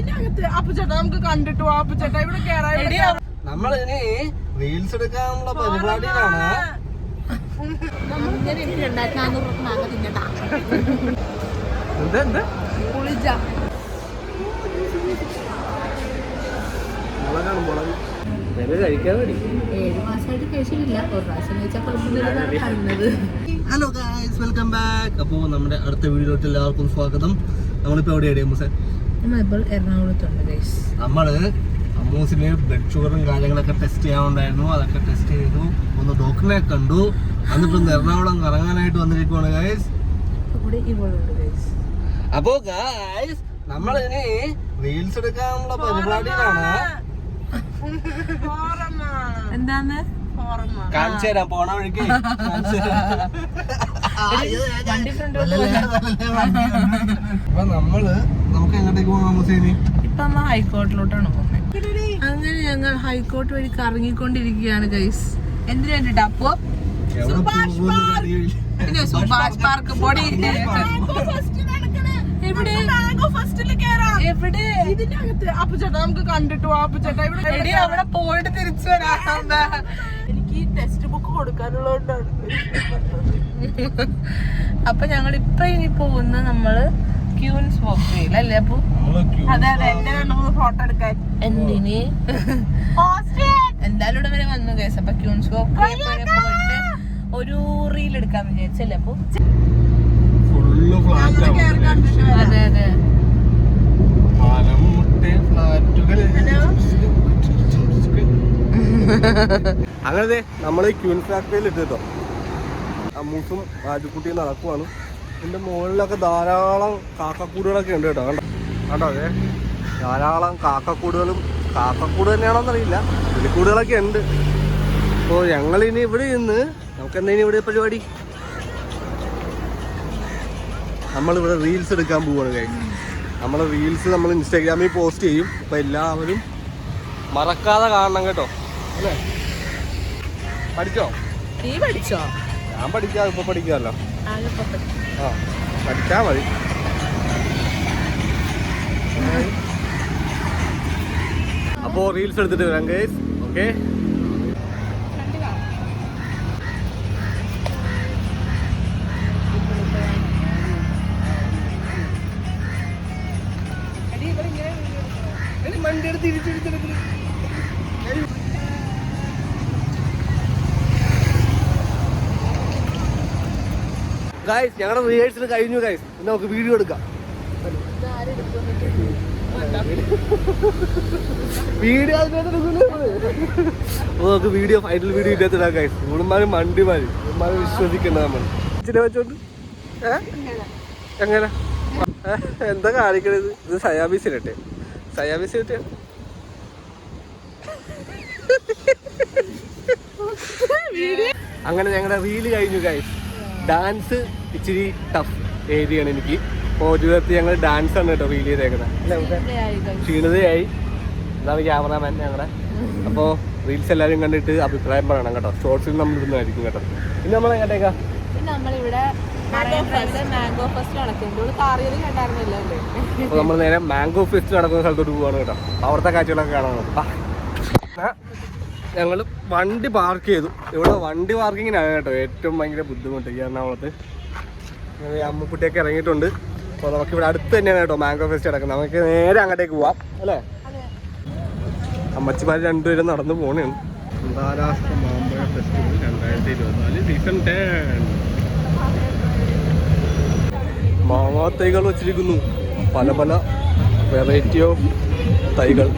ഇതിനകത്ത് അപ്പുചേട്ടാ നമുക്ക് കണ്ടിട്ടു അപ്പുചേട്ടാ ഇവിടെ നമ്മൾ ഇനി റീൽസ് എടുക്കാനുള്ള പരിപാടിയിലാണ്. ഹലോ ഗായ്സ് വെൽക്കം ബാക്ക് അപ്പോൾ നമ്മുടെ അടുത്ത വീഡിയോയിലോട്ട് എല്ലാവർക്കും സ്വാഗതം. നമ്മളിപ്പോൾ എവിടെയാണ് മുസേ? നമ്മളിപ്പോൾ എറണാകുളത്തുണ്ട് ഗൈസ് നമ്മൾ അമ്മൂസിന് ബ്ലഡ് ഷുഗറും കാര്യങ്ങളൊക്കെ ടെസ്റ്റ് ചെയ്യാനുണ്ടായിരുന്നു. അതൊക്കെ ടെസ്റ്റ് ചെയ്തു. ഒന്ന് ഡോക്ടറിനെ കണ്ടു. എന്നിട്ട് ഒന്ന് എറണാകുളം കറങ്ങാനായിട്ട് വന്നിരിക്കുവാണ് ഗായ്സ് കൂടെ ഇവളുണ്ട് ഗൈസ് അപ്പോ ഗൈസ് നമ്മൾ ഇനി റീൽസ് എടുക്കാനുള്ള പരിപാടിയിലാണ്. എന്താണ് കാണിച്ചു തരാം പോണ വഴിക്ക്. കാണിച്ചു തരാം. വണ്ടി ഫ്രണ്ട് അപ്പൊ നമ്മൾ നമുക്ക് എങ്ങോട്ടേക്ക് പോകാം ഇപ്പൊ നമ്മ ഹൈക്കോർട്ടിലോട്ടാണ് പോകുന്നത് അങ്ങനെ ഞങ്ങൾ ഹൈക്കോർട്ട് വഴി കറങ്ങിക്കൊണ്ടിരിക്കുകയാണ് ഗൈസ് എന്തിനു വേണ്ടിട്ടാ അപ്പോ എവിടെ സുഭാഷ് പാർക്ക്. പിന്നെ സുഭാഷ് പാർക്ക് പൊടി. എവിടെ? എവിടെ? ഇതിനകത്ത് അപ്പുചേട്ടാ നമുക്ക് കണ്ടിട്ടു ഇവിടെ എടി അവിടെ പോയിട്ട് തിരിച്ചു വരാം. എനിക്ക് ഈ ടെക്സ്റ്റ് ബുക്ക് കൊടുക്കാനുള്ളതുകൊണ്ടാണ് അപ്പൊ ഞങ്ങൾ ഇപ്പൊ ഇനി പോകുന്ന നമ്മൾ ക്യൂൻസ് അല്ലേ അപ്പൊ? എന്തിന്? എന്തായാലും ഇവിടെ വരെ വന്നു കേസ് അപ്പൊ ക്യൂൻസ് പോയിട്ട് ഒരു റീൽ എടുക്കാൻ വിചാരിച്ചല്ലേ അപ്പൊ? അതെ അതെ. പാലം മുട്ടേ ഫ്ലാറ്റുകൾ അങ്ങനെ നമ്മൾ ക്യൂൻ ഫാക്ടറിയിൽ ഇട്ടോ അമ്മൂസും ആറ്റുക്കുട്ടിയും നടക്കുവാണ്. ഇതിന്റെ മുകളിലൊക്കെ ധാരാളം കാക്കക്കൂടുകളൊക്കെ ഉണ്ട് കേട്ടോ. കണ്ടോ? കണ്ടോ അതെ? ധാരാളം കാക്കക്കൂടുകളും കാക്കക്കൂട് തന്നെയാണോന്നറിയില്ല അറിയില്ല. കിളിക്കൂടുകളൊക്കെ ഉണ്ട്. അപ്പോൾ ഞങ്ങൾ ഇനി ഇവിടെ ഇന്ന് നമുക്ക് എന്തെങ്കിലും ഇവിടെ പരിപാടി? നമ്മളിവിടെ റീൽസ് എടുക്കാൻ പോവുകയാണ് കൈ നമ്മൾ റീൽസ് നമ്മൾ ഇൻസ്റ്റാഗ്രാമിൽ പോസ്റ്റ് ചെയ്യും. അപ്പോൾ എല്ലാവരും മറക്കാതെ കാണണം കേട്ടോ. അല്ലേ? പഠിച്ചോ? നീ പഠിച്ചോ? ഞാൻ പഠിക്കാം ഇപ്പൊ പഠിക്കാമല്ലോ ആ പഠിച്ചാ മതി. അപ്പോ റീൽസ് എടുത്തിട്ട് വരാം ഗേസ് ഓക്കെ വണ്ടി എടുത്ത് തിരിച്ചെടുത്തെടുത്ത് ഗായ്സ് ഞങ്ങളുടെ റിഹേഴ്സൽ കഴിഞ്ഞു ഗായ്സ് നമുക്ക് വീഡിയോ എടുക്കാം. വീഡിയോ നമുക്ക് വീഡിയോ ഫൈനൽ വീഡിയോ ഇല്ലാത്തിടാം ഗായ്സ് ഉടുമാരും മണ്ടിമാര്. ഉടുമാരെ വിശ്വസിക്കണ്ട നമ്മൾ വെച്ചോണ്ട്? എങ്ങനെ? എന്താ കാണിക്കണത്? ഇത് സയാബീസിലട്ടെ സയാബീസിലട്ടെ അങ്ങനെ ഞങ്ങളുടെ റീൽ കഴിഞ്ഞു ഗായ്സ് ഡാൻസ് ഇച്ചിരി ടഫ് ഏരിയയാണ് എനിക്ക്. അപ്പോൾ ഒരു വിധത്തിൽ ഞങ്ങൾ ഡാൻസ് ആണ് കേട്ടോ ഫീൽ ചെയ്തേക്കുന്നത്. ക്ഷീണിതയായി ഇതാണ് ക്യാമറാമാൻ ഞങ്ങളുടെ അപ്പോൾ റീൽസ് എല്ലാവരും കണ്ടിട്ട് അഭിപ്രായം പറയണം കേട്ടോ. ഷോർട്സിൽ നമ്മൾ ഇടുന്നതായിരിക്കും കേട്ടോ. പിന്നെ നമ്മൾ കേട്ടേക്കാം പിന്നെ നമ്മളിവിടെ അപ്പോൾ നമ്മൾ നേരെ മാംഗോ ഫെസ്റ്റ് നടക്കുന്ന സ്ഥലത്തോട്ട് പോവാണ് കേട്ടോ. അവിടുത്തെ കാഴ്ചകളൊക്കെ കാണാൻ ഞങ്ങൾ വണ്ടി പാർക്ക് ചെയ്തു. ഇവിടെ വണ്ടി പാർക്കിങ്ങിനാണ് കേട്ടോ. ഏറ്റവും ഭയങ്കര ബുദ്ധിമുട്ട് ഈ എറണാകുളത്ത്. അമ്മക്കുട്ടിയൊക്കെ ഇറങ്ങിയിട്ടുണ്ട്. അപ്പോൾ നമുക്ക് ഇവിടെ അടുത്ത് തന്നെയാണ് കേട്ടോ മാംഗോ ഫെസ്റ്റ് നടക്കുന്നത്. നമുക്ക് നേരെ അങ്ങോട്ടേക്ക് പോവാം അല്ലേ? അമ്മച്ചിമാർ രണ്ടുപേരും നടന്നു പോണേണ്. അന്താരാഷ്ട്ര മാമ്പഴ ഫെസ്റ്റിവൽ രണ്ടായിരത്തി ഇരുപത്തിനാല് സീസൺ ടെൻ. മാങ്ങാ തൈകൾ വച്ചിരിക്കുന്നു. പല പല വെറൈറ്റി ഓഫ് തൈകൾ.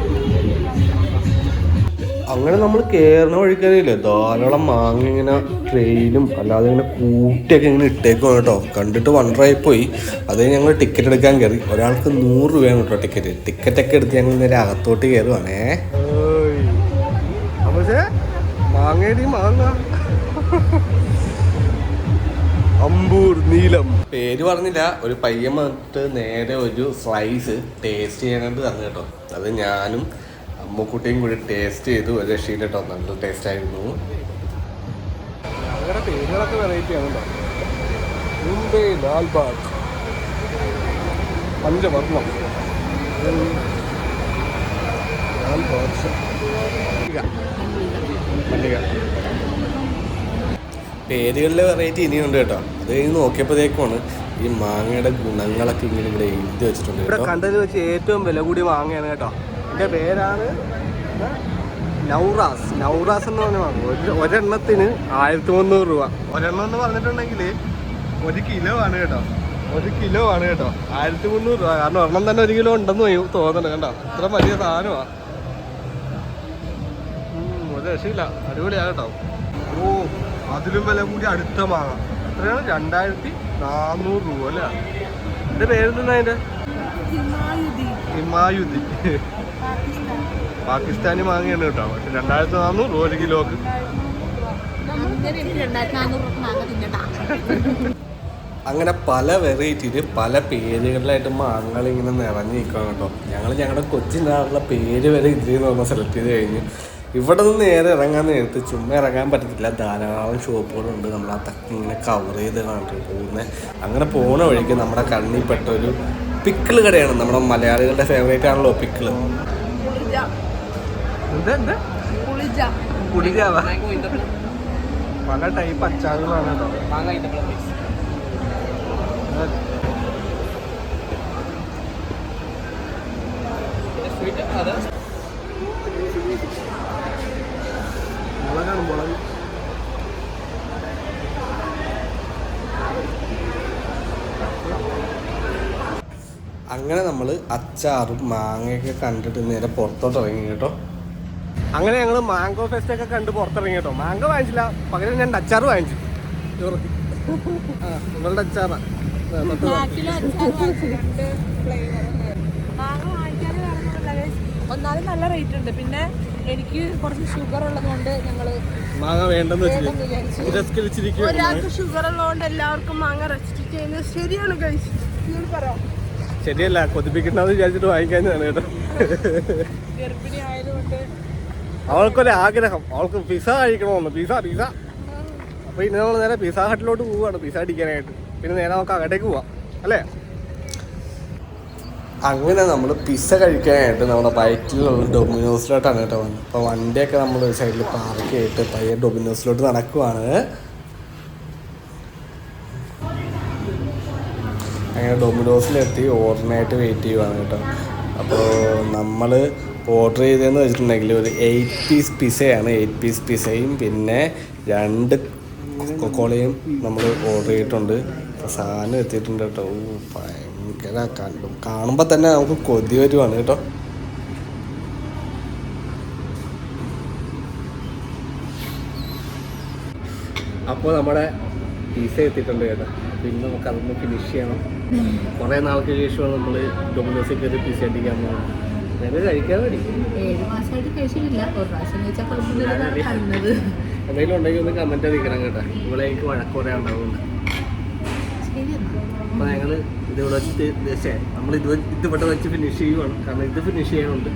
അങ്ങനെ നമ്മൾ കയറുന്ന വഴിക്കറിയില്ലേ? ധാരാളം മാങ്ങ ഇങ്ങനെ ട്രെയിനും അല്ലാതെ ഇങ്ങനെ കൂട്ടിയൊക്കെ ഇങ്ങനെ ഇട്ടേക്കുവാണ് കേട്ടോ. കണ്ടിട്ട് വണ്ടറായി പോയി. അത് ഞങ്ങൾ ടിക്കറ്റ് എടുക്കാൻ കയറി ഒരാൾക്ക് നൂറ് രൂപയാണ് കേട്ടോ ടിക്കറ്റ്. ഒക്കെ എടുത്ത് ഞങ്ങൾ നേരെ അകത്തോട്ട് കയറുവാണേ മാങ്ങേടി മാങ്ങ. അമ്പൂർ നീലം. പേര് പറഞ്ഞില്ല. ഒരു പയ്യൻ വന്നിട്ട് നേരെ ഒരു സ്ലൈസ് ടേസ്റ്റ് ചെയ്യാനായിട്ട് തന്നു കേട്ടോ. അത് ഞാനും അമ്മക്കുട്ടിയും കൂടി ടേസ്റ്റ് ചെയ്തു. ഒരു രക്ഷയില്ല കേട്ടോ നല്ല ടേസ്റ്റ് ആയിരുന്നു. പേരുകളൊക്കെ വെറൈറ്റി ആണ് കേട്ടോ മുംബൈ ലാൽബാഗ് പഞ്ചവർണം പേരുകളിലെ വെറൈറ്റി ഇനിയുണ്ട് കേട്ടോ അത് കഴിഞ്ഞ് നോക്കിയപ്പോഴത്തേക്കുമാണ് ഈ മാങ്ങയുടെ ഗുണങ്ങളൊക്കെ ഇങ്ങനെ ഇവിടെ എഴുതി വെച്ചിട്ടുണ്ട് ഇവിടെ കണ്ടതിൽ വെച്ച് ഏറ്റവും വില കൂടിയ മാങ്ങയാണ് കേട്ടോ. എന്റെ പേരാണ് നൗറാസ്. നൗറാസ് എന്ന് പറഞ്ഞ ഒരു ഒരെണ്ണത്തിന് ആയിരത്തി മുന്നൂറ് രൂപ. ഒരെണ്ണം എന്ന് പറഞ്ഞിട്ടുണ്ടെങ്കിൽ ഒരു കിലോ ആണ് കേട്ടോ. ഒരു കിലോ ആണ് കേട്ടോ. ആയിരത്തി മുന്നൂറ് രൂപ. കാരണം ഒരെണ്ണം തന്നെ ഒരു കിലോ ഉണ്ടെന്ന് തോന്നി- തോന്നണം കേട്ടോ അത്ര വലിയ സാധനമാണ് ഒരു രക്ഷയില്ല. അടിപൊളിയാ കേട്ടോ. ഓ അതിലും വില കൂടി അടുത്ത മാങ്ങ. എത്രയാണ്? രണ്ടായിരത്തി നാനൂറ് രൂപ അല്ലേ? എന്റെ പേരെന്താ അതിന്റെ? ഹിമായുതി പാകിസ്ഥാനി മാങ്ങയാണ് കേട്ടോ. പക്ഷെ രണ്ടായിരത്തി നാന്നൂറ് രൂപ ഒരു കിലോക്ക്. അങ്ങനെ പല വെറൈറ്റിയിൽ പല പേരുകളിലായിട്ട് മാങ്ങകൾ ഇങ്ങനെ നിറഞ്ഞു നിൽക്കണം കേട്ടോ. ഞങ്ങൾ ഞങ്ങളുടെ കൊച്ചിനാളുള്ള പേര് വരെ ഇതിൽ നിന്ന് സെലക്ട് ചെയ്ത് കഴിഞ്ഞു ഇവിടെ നിന്ന് നേരെ ഇറങ്ങാൻ നേരത്ത് ചുമ്മാ ഇറങ്ങാൻ പറ്റത്തില്ല. ധാരാളം ഷോപ്പുകളുണ്ട്. നമ്മൾ ആ തക്കി ഇങ്ങനെ കവർ ചെയ്ത് കാണിട്ട് പോകുന്നത് അങ്ങനെ പോണ വഴിക്ക് നമ്മുടെ കണ്ണിൽപ്പെട്ട ഒരു പിക്കിൾ കടയാണ്. നമ്മുടെ മലയാളികളുടെ ഫേവറേറ്റ് ആണല്ലോ പിക്കിൾ എന്താ എന്താ? പല ടൈപ്പ് അച്ചാറുകളാണ് കേട്ടോ. മുളകാണ് മുളക്. അങ്ങനെ നമ്മൾ അച്ചാറും മാങ്ങയൊക്കെ കണ്ടിട്ട് നേരെ പുറത്തോട്ട് ഇറങ്ങി കേട്ടോ. അങ്ങനെ ഞങ്ങൾ മാംഗോ ഫെസ്റ്റ് ഒക്കെ കണ്ട് പുറത്തിറങ്ങി കേട്ടോ. മാംഗോ വാങ്ങിച്ചില്ല. പകരം ഞാൻ അച്ചാർ വാങ്ങിച്ചു. ആ നിങ്ങളുടെ അച്ചാറാണ് ഒന്നാമത് നല്ല റേറ്റ് ഉണ്ട്. പിന്നെ എനിക്ക് കുറച്ച് ഷുഗർ ഉള്ളതുകൊണ്ട് ഞങ്ങൾ മാങ്ങ വേണ്ടെന്ന് ഒരാൾക്ക് ഷുഗർ ഉള്ളതുകൊണ്ട് എല്ലാവർക്കും മാങ്ങ ചെയ്യുന്നത് ശരിയാണ് കഴിച്ചു പറയാം ശരിയല്ല കൊതിപ്പിക്കണ്ടെന്ന് വിചാരിച്ചിട്ട് വാങ്ങിക്കാൻ കേട്ടോ. ഗർഭിണി ആയതുകൊണ്ട് അവൾക്കൊരു ആഗ്രഹം. അവൾക്ക് പിസ കഴിക്കണമെന്ന്. പിസ പിസ അപ്പൊ ഇനി നമ്മൾ നേരെ പിസ ഹട്ടിലോട്ട് പോവുകയാണ്. പിസ അടിക്കാനായിട്ട് പിന്നെ നേരെ നമുക്ക് അകട്ടേക്ക് പോവാം. അല്ലേ? അങ്ങനെ നമ്മൾ പിസ കഴിക്കാനായിട്ട് നമ്മുടെ ബൈക്കിലുള്ള ഡൊമിനോസിലോട്ടാണ് കേട്ടോ വന്നത്. അപ്പോൾ വണ്ടിയൊക്കെ നമ്മൾ സൈഡിൽ പാർക്ക് ചെയ്തിട്ട് പയ്യെ ഡൊമിനോസിലോട്ട് നടക്കുവാണ്. അങ്ങനെ ഡൊമിനോസിലെത്തി ഓർഡിനായിട്ട് വെയിറ്റ് ചെയ്യുവാണ് കേട്ടോ. അപ്പോൾ നമ്മൾ ഓർഡർ ചെയ്തതെന്ന് വെച്ചിട്ടുണ്ടെങ്കിൽ ഒരു എയ്റ്റ് പീസ് പിസയാണ് എയ്റ്റ് പീസ് പിസയും പിന്നെ രണ്ട് കൊക്കോളയും നമ്മൾ ഓർഡർ ചെയ്തിട്ടുണ്ട്. സാധനം എത്തിയിട്ടുണ്ട് കേട്ടോ. ഭയങ്കര കണ്ടു. കാണുമ്പോൾ തന്നെ നമുക്ക് കൊതി വരുവാണ് കേട്ടോ. അപ്പോൾ നമ്മുടെ പിസ എത്തിയിട്ടുണ്ട് കേട്ടോ. പിന്നെ നമുക്ക് അതൊന്ന് ഫിനിഷ് ചെയ്യണം. കുറേ നാൾക്ക് ശേഷമാണ് നമ്മൾ ഡൊമിനോസിൽ കയറി പിസ അടിക്കാൻ പോകുന്നത്. ഏഴ് മാസമായിട്ട് കഴിച്ചിട്ടില്ല. ഒരു പ്രാവശ്യം കഴിച്ചാൽ കുഴപ്പമില്ല കണ്ടത് എന്തെങ്കിലും ഉണ്ടെങ്കിൽ ഒന്ന് കമന്റ് അറിയിക്കണം കേട്ടോ. ഇവിടെ എനിക്ക് വഴക്ക് കുറേ ഉണ്ടാവുന്നുണ്ട് അപ്പോൾ ഞങ്ങൾ ഇതിവിടെ വെച്ച് നമ്മൾ ഇത് വെ- ഇത് ഇവിടെ വെച്ച് ഫിനിഷ് ചെയ്യുവാണ്. കാരണം ഇത് ഫിനിഷ് ചെയ്യാനുണ്ട്.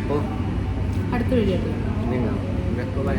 അപ്പോൾ അടുത്ത വീഡിയോ ബൈ